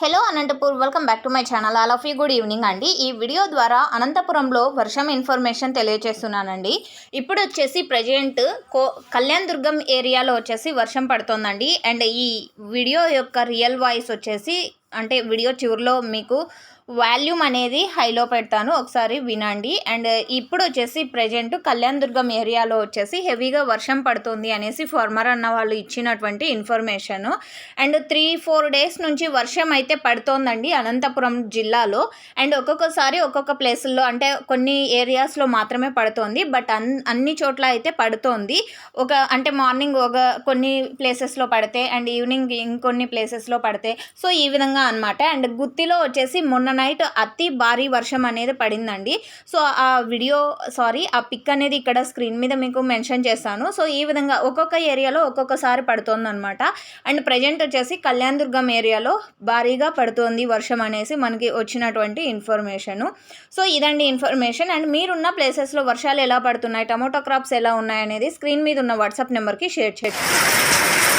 Hello Anantapur welcome back to my channel. All of you good evening అండి. ఈ video ద్వారా అనంతపురంలో వర్షం ఇన్ఫర్మేషన్ తెలియజేస్తున్నానండి ఇప్పుడు వచ్చేసి ప్రజెంట్ కో కళ్యాణ్ దుర్గం ఏరియాలో వచ్చేసి వర్షం పడుతోందండి. అండ్ ఈ వీడియో యొక్క రియల్ వాయిస్ వచ్చేసి అంటే వీడియో చివరిలో మీకు వాల్యూమ్ అనేది హైలో పెడతాను. ఒకసారి వినండి. అండ్ ఇప్పుడు వచ్చేసి ప్రజెంట్ కళ్యాణ్ దుర్గం ఏరియాలో వచ్చేసి హెవీగా వర్షం పడుతుంది అనేసి ఫార్మర్ అన్న వాళ్ళు ఇచ్చినటువంటి information. And three four days నుంచి వర్షం అయితే పడుతోందండి అనంతపురం జిల్లాలో. అండ్ ఒక్కొక్కసారి ఒక్కొక్క ప్లేసుల్లో అంటే కొన్ని ఏరియాస్లో మాత్రమే పడుతోంది. బట్ అన్ అన్ని చోట్ల అయితే పడుతోంది. ఒక అంటే మార్నింగ్ ఒక కొన్ని ప్లేసెస్లో పడితే అండ్ ఈవినింగ్ ఇంకొన్ని ప్లేసెస్లో పడితే సో ఈ విధంగా అనమాట అండ్ గుత్తిలో వచ్చేసి మొన్న నైట్ అతి భారీ వర్షం అనేది పడిందండి. సో ఆ వీడియో సారీ ఆ పిక్ అనేది ఇక్కడ స్క్రీన్ మీద మీకు మెన్షన్ చేస్తాను. సో ఈ విధంగా ఒక్కొక్క ఏరియాలో ఒక్కొక్కసారి పడుతుంది అనమాట అండ్ ప్రజెంట్ వచ్చేసి కళ్యాణ్ దుర్గం ఏరియాలో భారీగా పడుతోంది వర్షం అనేసి మనకి వచ్చినటువంటి ఇన్ఫర్మేషను. సో ఇదండి ఇన్ఫర్మేషన్. అండ్ మీరున్న ప్లేసెస్లో వర్షాలు ఎలా పడుతున్నాయి? టమోటో క్రాప్స్ ఎలా ఉన్నాయి అనేది స్క్రీన్ మీద ఉన్న వాట్సాప్ నెంబర్కి షేర్ చేయండి.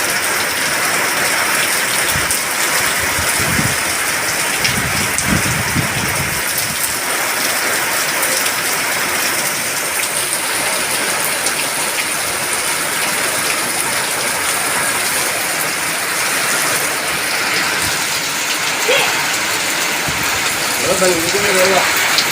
老板，你们这边怎？